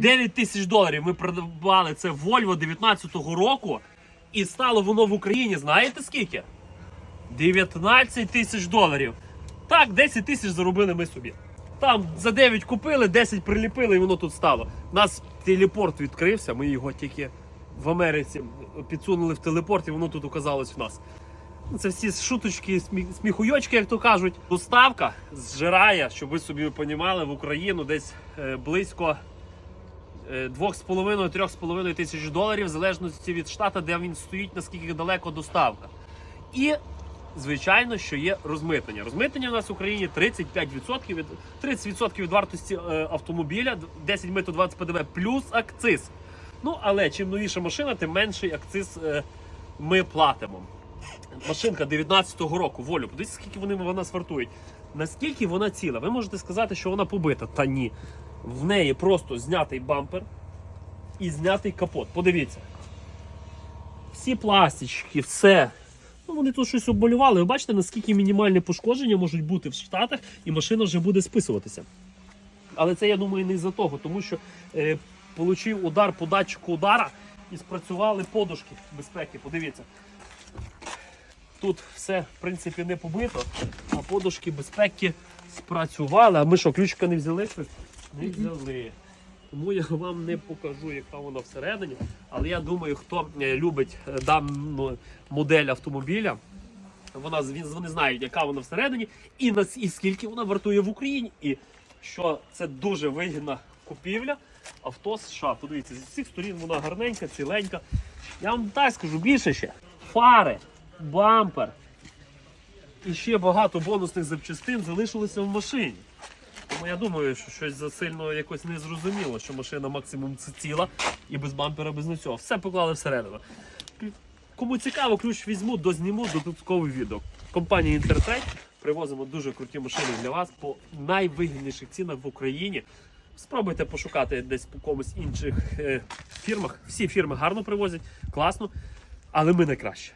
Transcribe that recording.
9 тисяч доларів ми придбали це Volvo 19-го року, і стало воно в Україні, знаєте скільки? 19 тисяч доларів. Так, 10 тисяч заробили ми собі. Там за 9 купили, 10 приліпили і воно тут стало. У нас телепорт відкрився, ми його тільки в Америці підсунули в телепорт, і воно тут оказалось в нас. Ну, Це всі шуточки, сміхуйочки, як то кажуть. Доставка зжирає, щоб ви собі розуміли, в Україну десь е, близько 2,5-3,5 тисяч доларів, в залежності від штата, де він стоїть, наскільки далеко доставка. І, звичайно, що є розмитнення. Розмитнення у нас в Україні 35% від 30% від вартості е, автомобіля, 10 мито 20 ПДВ плюс акциз. Ну, але чим новіша машина, тим менший акциз е, ми платимо. Машинка 19-го року, волю, подивіться, скільки вони вона свартують. Наскільки вона ціла? Ви можете сказати, що вона побита. Та ні. В неї просто знятий бампер і знятий капот. Подивіться. Всі пластички, все. Ну, вони тут щось обмалювали. Ви бачите, наскільки мінімальні пошкодження можуть бути в Штатах, і машина вже буде списуватися. Але це, я думаю, не з-за того, тому що е, получив удар по датчику удара і спрацювали подушки безпеки. Подивіться. Тут все, в принципі, не побито, а подушки безпеки спрацювали. А ми що, ключика не взяли? Не взяли. Тому я вам не покажу, яка вона всередині. Але я думаю, хто е, любить е, дану модель автомобіля, вона, вони знають, яка вона всередині, і, нас, і скільки вона вартує в Україні, і що це дуже вигідна купівля авто США. Подивіться, з всіх сторін вона гарненька, ціленька. Я вам так скажу, більше ще. Фари, бампер і ще багато бонусних запчастин залишилося в машині. Тому я думаю, що щось засильно якось не зрозуміло, що машина максимум ціла і без бампера, без нічого. Все поклали всередину. Кому цікаво, ключ візьму, дозніму додаткове відео. Компанія Інтертрейд привозимо дуже круті машини для вас по найвигідніших цінах в Україні. Спробуйте пошукати десь по комусь інших е, фірмах. Всі фірми гарно привозять, класно, але ми найкраще.